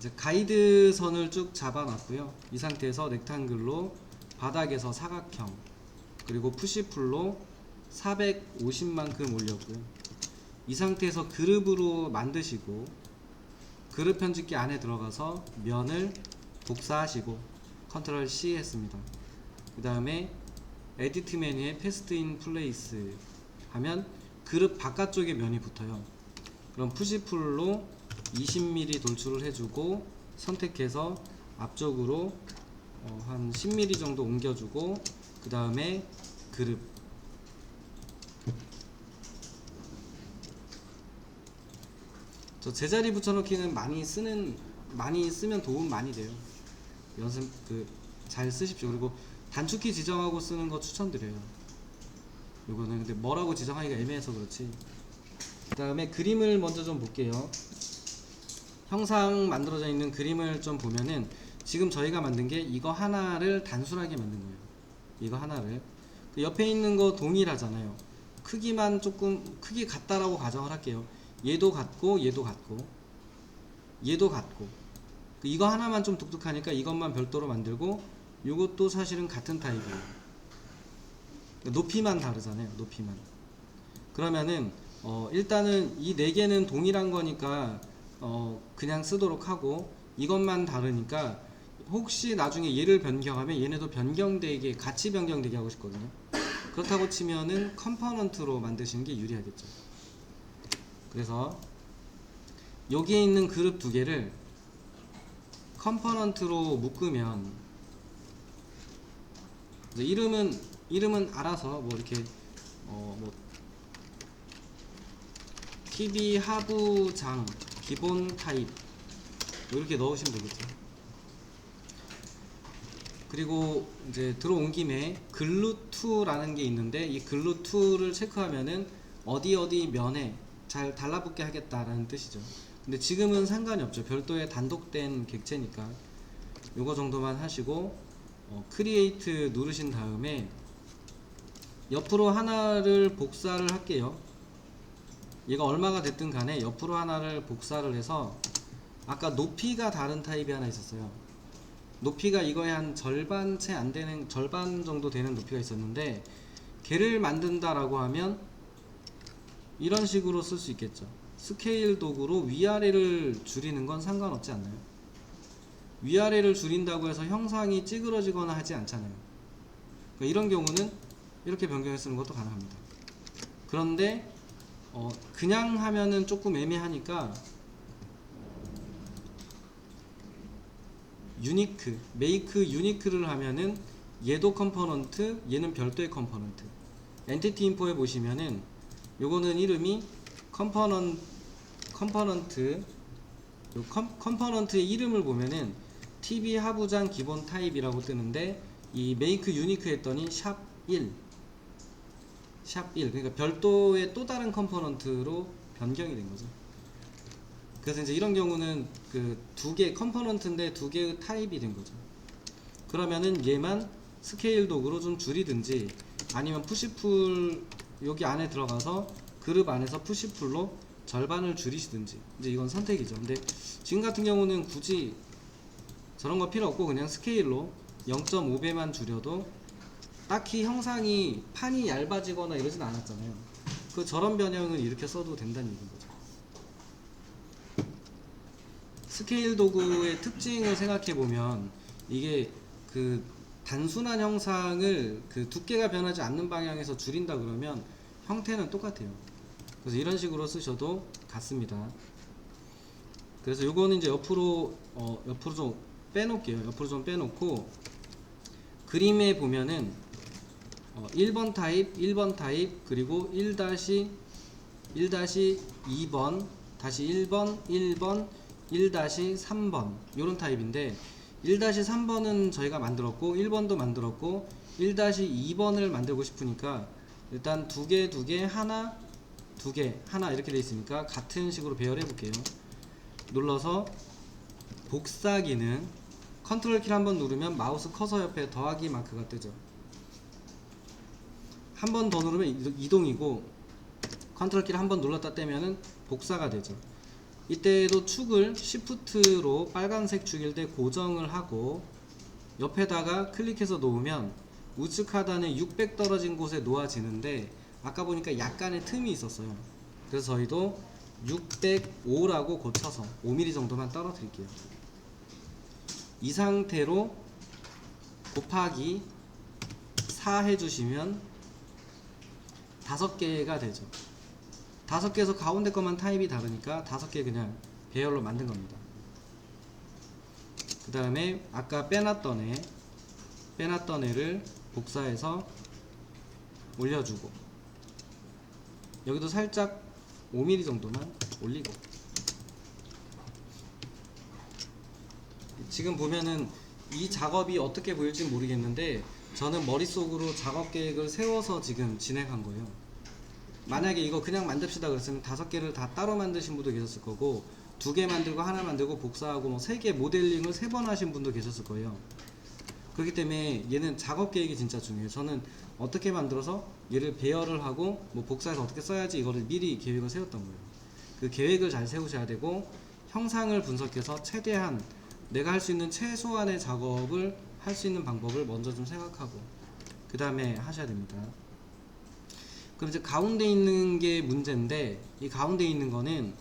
이제 가이드 선을 쭉 잡아놨고요. 이 상태에서 렉탄글로 바닥에서 사각형 그리고 푸시풀로 450만큼 올렸고요. 이 상태에서 그룹으로 만드시고 그룹 편집기 안에 들어가서 면을 복사하시고 컨트롤 C 했습니다. 그 다음에 에디트 메뉴에 패스트 인 플레이스 하면 그룹 바깥쪽에 면이 붙어요. 그럼 푸시풀로 20mm 돌출을 해주고 선택해서 앞쪽으로 어, 한 10mm 정도 옮겨주고 그 다음에 그룹 저 제자리 붙여넣기는 많이 쓰는 많이 쓰면 도움 많이 돼요. 연습 그 잘 쓰십시오. 그리고 단축키 지정하고 쓰는 거 추천드려요. 요거는 근데 뭐라고 지정하기가 애매해서 그렇지. 그 다음에 그림을 먼저 좀 볼게요. 형상 만들어져 있는 그림을 좀 보면은 지금 저희가 만든 게 이거 하나를 단순하게 만든 거예요. 이거 하나를 그 옆에 있는 거 동일하잖아요. 크기만 조금 크기 같다라고 가정을 할게요. 얘도 같고 얘도 같고 얘도 같고 그 이거 하나만 좀 독특하니까 이것만 별도로 만들고 이것도 사실은 같은 타입이에요. 그러니까 높이만 다르잖아요. 높이만. 그러면은 어 일단은 이 네 개는 동일한 거니까 어 그냥 쓰도록 하고 이것만 다르니까 혹시 나중에 얘를 변경하면 얘네도 변경되게 같이 변경되게 하고 싶거든요. 그렇다고 치면은 컴포넌트로 만드시는 게 유리하겠죠. 그래서 여기에 있는 그룹 두 개를 컴포넌트로 묶으면 이름은 이름은 알아서 뭐 이렇게 어 뭐 TV 하부장 기본 타입 뭐 이렇게 넣으시면 되겠죠. 그리고 이제 들어온 김에 글루2라는 게 있는데 이 글루2를 체크하면은 어디 어디 면에 잘 달라붙게 하겠다라는 뜻이죠. 근데 지금은 상관이 없죠. 별도의 단독된 객체니까 요거 정도만 하시고 어, 크리에이트 누르신 다음에 옆으로 하나를 복사를 할게요. 얘가 얼마가 됐든 간에 옆으로 하나를 복사를 해서 아까 높이가 다른 타입이 하나 있었어요. 높이가 이거의 한 절반 채 안 되는 절반 정도 되는 높이가 있었는데 걔를 만든다 라고 하면 이런 식으로 쓸 수 있겠죠. 스케일 도구로 위아래를 줄이는 건 상관없지 않나요? 위아래를 줄인다고 해서 형상이 찌그러지거나 하지 않잖아요. 그러니까 이런 경우는 이렇게 변경해 쓰는 것도 가능합니다. 그런데 어, 그냥 하면은 조금 애매하니까 유니크, 메이크 유니크를 하면은 얘도 컴포넌트, 얘는 별도의 컴포넌트. 엔티티 인포에 보시면은 요거는 이름이 컴포넌 컴포넌트 요 컴, 컴포넌트의 이름을 보면은 TV 하부장 기본 타입이라고 뜨는데 이 메이크 유니크 했더니 샵 1 샵1 그러니까 별도의 또 다른 컴포넌트로 변경이 된 거죠. 그래서 이제 이런 경우는 그 두 개 컴포넌트인데 두 개의 타입이 된 거죠. 그러면은 얘만 스케일 도구로 좀 줄이든지 아니면 푸시풀 여기 안에 들어가서 그룹 안에서 푸시풀로 절반을 줄이시든지 이제 이건 선택이죠. 근데 지금 같은 경우는 굳이 저런 거 필요 없고 그냥 스케일로 0.5배만 줄여도 딱히 형상이 판이 얇아지거나 이러진 않았잖아요. 그 저런 변형을 이렇게 써도 된다는 얘기인 거죠. 스케일 도구의 특징을 생각해 보면 이게 그 단순한 형상을 그 두께가 변하지 않는 방향에서 줄인다 그러면 형태는 똑같아요. 그래서 이런 식으로 쓰셔도 같습니다. 그래서 요거는 이제 옆으로 어 옆으로 좀 빼놓을게요. 옆으로 좀 빼놓고 그림에 보면은 어 1번 타입, 1번 타입 그리고 1 1-2번 다시 1번, 1번, 1-3번 요런 타입인데 1-3번은 저희가 만들었고 1번도 만들었고 1-2번을 만들고 싶으니까 일단 두 개, 두 개, 하나, 두 개, 하나 이렇게 돼 있으니까 같은 식으로 배열해 볼게요. 눌러서 복사기는 컨트롤 키를 한번 누르면 마우스 커서 옆에 더하기 마크가 뜨죠. 한 번 더 누르면 이동- 이동이고 컨트롤 키를 한 번 눌렀다 떼면은 복사가 되죠. 이때도 축을 시프트로 빨간색 축일 때 고정을 하고 옆에다가 클릭해서 놓으면 우측 하단에 600 떨어진 곳에 놓아지는데 아까 보니까 약간의 틈이 있었어요. 그래서 저희도 605라고 고쳐서 5mm 정도만 떨어뜨릴게요. 이 상태로 곱하기 4 해주시면 다섯 개가 되죠. 다섯 개에서 가운데 것만 타입이 다르니까 다섯 개 그냥 배열로 만든 겁니다. 그 다음에 아까 빼놨던 애, 빼놨던 애를 복사해서 올려주고 여기도 살짝 5mm 정도만 올리고 지금 보면은 이 작업이 어떻게 보일지 모르겠는데 저는 머릿속으로 작업 계획을 세워서 지금 진행한 거예요. 만약에 이거 그냥 만듭시다 그랬으면 다섯 개를 다 따로 만드신 분도 계셨을 거고 두 개 만들고 하나 만들고 복사하고 뭐 세 개 모델링을 세 번 하신 분도 계셨을 거예요. 그렇기 때문에 얘는 작업 계획이 진짜 중요해요. 저는 어떻게 만들어서 얘를 배열을 하고 뭐 복사해서 어떻게 써야지 이거를 미리 계획을 세웠던 거예요. 그 계획을 잘 세우셔야 되고 형상을 분석해서 최대한 내가 할 수 있는 최소한의 작업을 할 수 있는 방법을 먼저 좀 생각하고 그 다음에 하셔야 됩니다. 그럼 이제 가운데 있는 게 문제인데 이 가운데 있는 거는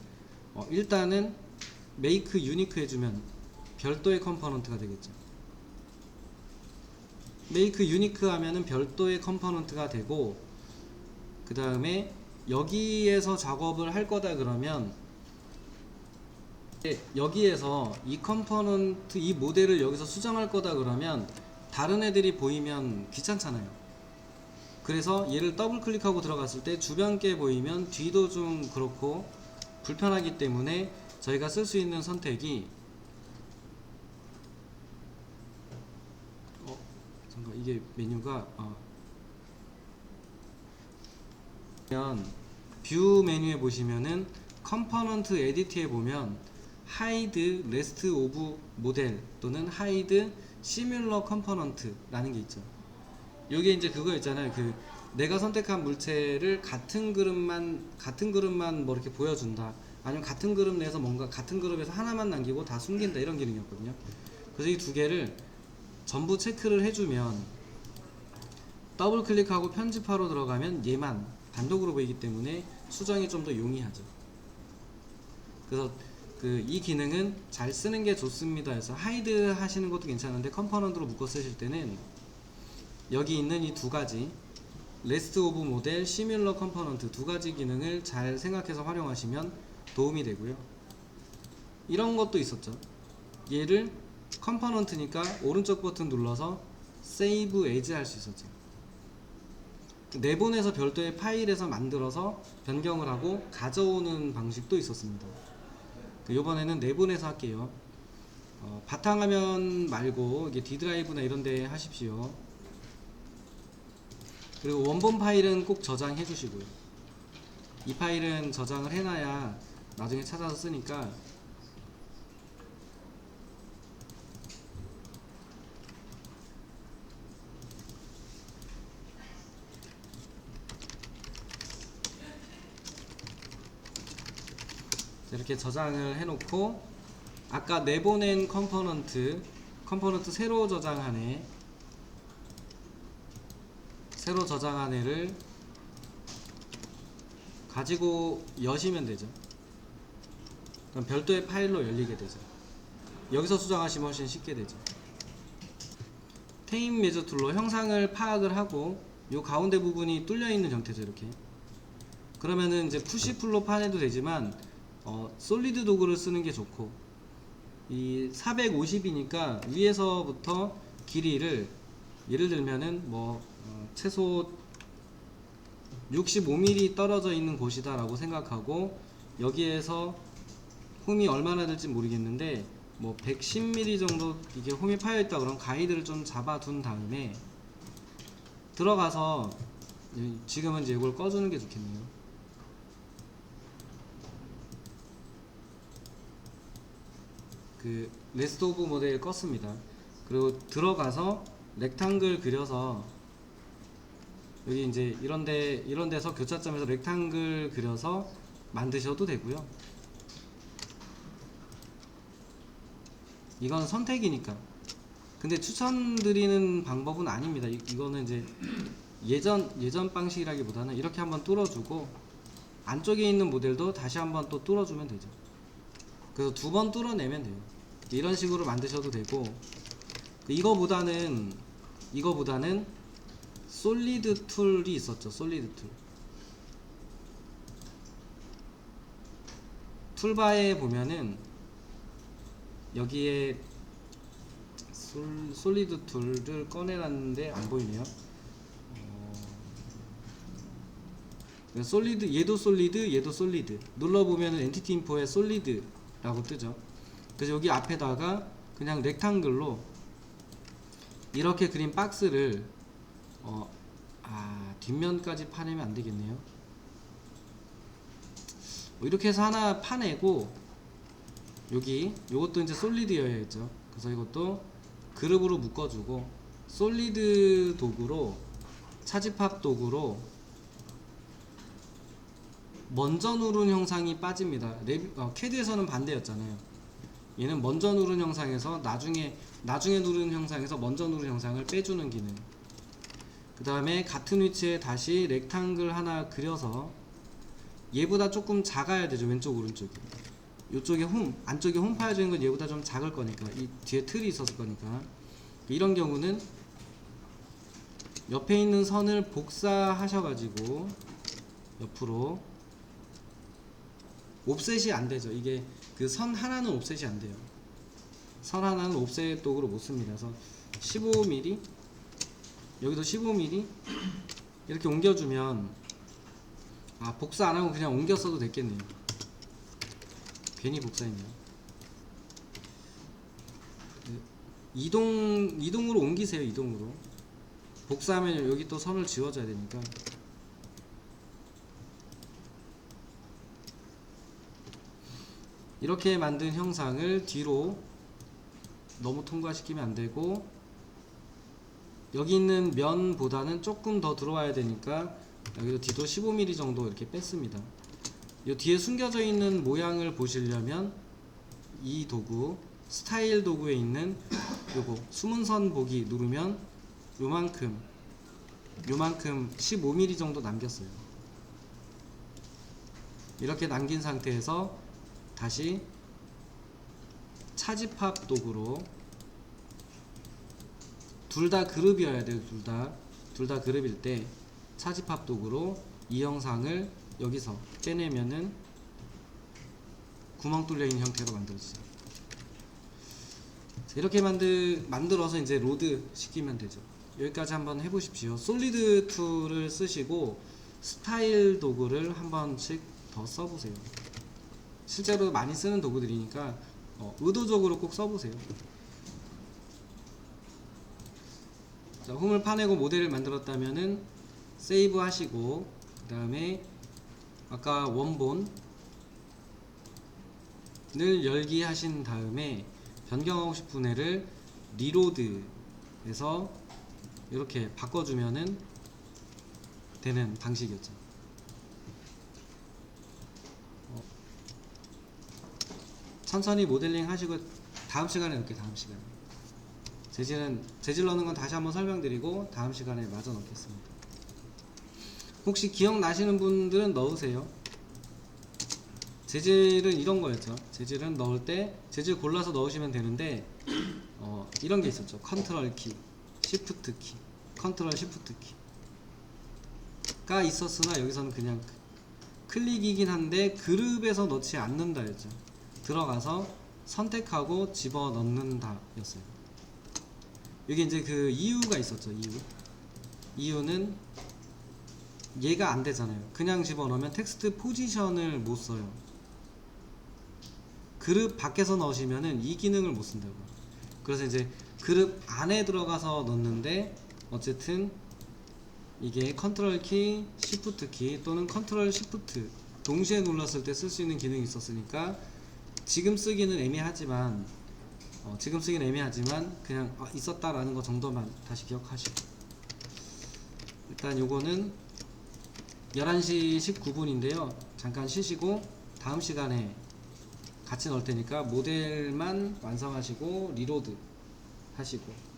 어, 일단은 메이크 유니크 해주면 별도의 컴포넌트가 되겠죠. 메이크 유니크 하면은 별도의 컴포넌트가 되고 그 다음에 여기에서 작업을 할 거다 그러면 예, 여기에서 이 컴포넌트 이 모델을 여기서 수정할 거다 그러면 다른 애들이 보이면 귀찮잖아요. 그래서 얘를 더블 클릭하고 들어갔을 때 주변 게 보이면 뒤도 좀 그렇고 불편하기 때문에 저희가 쓸 수 있는 선택이 어 잠깐 이게 메뉴가 어. 뷰 메뉴에 보시면은 컴포넌트 에디트에 보면 하이드 레스트 오브 모델 또는 하이드 시뮬러 컴포넌트라는 게 있죠. 요게 이제 그거 있잖아요. 그 내가 선택한 물체를 같은 그룹만 같은 그룹만 뭐 이렇게 보여준다. 아니면 같은 그룹 내에서 뭔가 같은 그룹에서 하나만 남기고 다 숨긴다 이런 기능이었거든요. 그래서 이 두 개를 전부 체크를 해주면 더블 클릭하고 편집하러 들어가면 얘만 단독으로 보이기 때문에 수정이 좀 더 용이하죠. 그래서 그 이 기능은 잘 쓰는 게 좋습니다. 해서 하이드 하시는 것도 괜찮은데 컴포넌트로 묶어 쓰실 때는 여기 있는 이 두 가지 레스트 오브 모델 시뮬러 컴포넌트 두 가지 기능을 잘 생각해서 활용하시면 도움이 되고요. 이런 것도 있었죠. 얘를 컴포넌트니까 오른쪽 버튼 눌러서 세이브 에즈 할 수 있었죠. 내보내서 별도의 파일에서 만들어서 변경을 하고 가져오는 방식도 있었습니다. 그 요번에는 내보내서 할게요. 어, 바탕화면 말고 이게 D 드라이브나 이런 데 하십시오. 그리고 원본 파일은 꼭 저장해 주시고요. 이 파일은 저장을 해놔야 나중에 찾아서 쓰니까 이렇게 저장을 해놓고 아까 내보낸 컴포넌트 컴포넌트 새로 저장한 애 새로 저장한 애를 가지고 여시면 되죠. 그럼 별도의 파일로 열리게 되죠. 여기서 수정하시면 훨씬 쉽게 되죠. 테임 매저 툴로 형상을 파악을 하고 요 가운데 부분이 뚫려 있는 형태죠, 이렇게. 그러면은 이제 푸시 풀로 파내도 되지만 어, 솔리드 도구를 쓰는 게 좋고 이 450이니까 위에서부터 길이를 예를 들면은 뭐 어, 최소 65mm 떨어져 있는 곳이다라고 생각하고 여기에서 홈이 얼마나 될지 모르겠는데 뭐 110mm 정도 이게 홈이 파여 있다 그럼 가이드를 좀 잡아둔 다음에 들어가서 이- 지금은 이제 이걸 꺼주는 게 좋겠네요. 그 레스트 오브 모델 껐습니다. 그리고 들어가서 렉탕글 그려서 여기 이제 이런데 이런 데서 교차점에서 렉탕글 그려서 만드셔도 되고요. 이건 선택이니까. 근데 추천드리는 방법은 아닙니다. 이, 이거는 이제 예전 예전 방식이라기보다는 이렇게 한번 뚫어주고 안쪽에 있는 모델도 다시 한번 또 뚫어주면 되죠. 그래서 두 번 뚫어내면 돼요. 이런 식으로 만드셔도 되고 그 이거보다는 이거보다는 솔리드 툴이 있었죠. 솔리드 툴. 툴바에 보면은 여기에 솔, 솔리드 툴을 꺼내놨는데 안 보이네요. 어, 솔리드 얘도 솔리드 얘도 솔리드 눌러보면은 엔티티 인포에 솔리드라고 뜨죠. 그래서 여기 앞에다가 그냥 렉탕글로 이렇게 그린 박스를 어, 아 뒷면까지 파내면 안 되겠네요. 뭐 이렇게 해서 하나 파내고 여기 요것도 이제 솔리드여야겠죠. 그래서 이것도 그룹으로 묶어주고 솔리드 도구로 차집합 도구로 먼저 누른 형상이 빠집니다. 레비, 어, 캐드에서는 반대였잖아요. 얘는 먼저 누른 형상에서 나중에 나중에 누른 형상에서 먼저 누른 형상을 빼주는 기능. 그 다음에 같은 위치에 다시 렉탕글 하나 그려서 얘보다 조금 작아야 되죠 왼쪽 오른쪽이. 이쪽에 홈 안쪽에 홈 파여져 있는 건 얘보다 좀 작을 거니까 이 뒤에 틀이 있었을 거니까 이런 경우는 옆에 있는 선을 복사하셔가지고 옆으로 옵셋이 안 되죠. 이게 그 선 하나는 옵셋이 안 돼요. 선 하나는 옵셋 도구로 못 씁니다. 그래서 15mm 여기도 15mm 이렇게 옮겨주면 아 복사 안 하고 그냥 옮겨 써도 됐겠네요. 괜히 복사했네요. 그 이동 이동으로 옮기세요. 이동으로 복사하면 여기 또 선을 지워줘야 되니까. 이렇게 만든 형상을 뒤로 너무 통과시키면 안 되고 여기 있는 면보다는 조금 더 들어와야 되니까 여기도 뒤도 15mm 정도 이렇게 뺐습니다. 이 뒤에 숨겨져 있는 모양을 보시려면 이 도구 스타일 도구에 있는 요거 숨은 선 보기 누르면 요만큼 요만큼 15mm 정도 남겼어요. 이렇게 남긴 상태에서 다시 차집합 도구로 둘 다 그룹이어야 돼요. 둘 다. 둘 다 그룹일 때 차집합 도구로 이 영상을 여기서 빼내면은 구멍 뚫려 있는 형태로 만들어지죠. 자, 이렇게 만들 만들어서 이제 로드 시키면 되죠. 여기까지 한번 해보십시오. 솔리드 툴을 쓰시고 스타일 도구를 한 번씩 더 써보세요. 실제로 많이 쓰는 도구들이니까 어, 의도적으로 꼭 써보세요. 자, 홈을 파내고 모델을 만들었다면은 세이브 하시고 그 다음에 아까 원본을 열기 하신 다음에 변경하고 싶은 애를 리로드에서 이렇게 바꿔주면은 되는 방식이었죠. 어, 천천히 모델링 하시고 다음 시간에 넣게 다음 시간에 재질은 재질 넣는 건 다시 한번 설명드리고 다음 시간에 마저 넣겠습니다. 혹시 기억나시는 분들은 넣으세요. 재질은 이런 거였죠. 재질은 넣을 때 재질 골라서 넣으시면 되는데 어, 이런 게 있었죠. 컨트롤 키, 시프트 키, 컨트롤 시프트 키가 있었으나 여기서는 그냥 클릭이긴 한데 그룹에서 넣지 않는다였죠. 들어가서 선택하고 집어 넣는다였어요. 여기 이제 그 이유가 있었죠. 이유. 이유는 얘가 안 되잖아요. 그냥 집어넣으면 텍스트 포지션을 못 써요. 그룹 밖에서 넣으시면은 이 기능을 못 쓴다고. 그래서 이제 그룹 안에 들어가서 넣는데 어쨌든 이게 컨트롤 키, 시프트 키 또는 컨트롤 시프트 동시에 눌렀을 때 쓸 수 있는 기능이 있었으니까 지금 쓰기는 애매하지만 어, 지금 쓰기는 애매하지만 그냥 아, 있었다라는 거 정도만 다시 기억하시고 일단 요거는 11시 19분인데요. 잠깐 쉬시고 다음 시간에 같이 넣을 테니까 모델만 완성하시고 리로드 하시고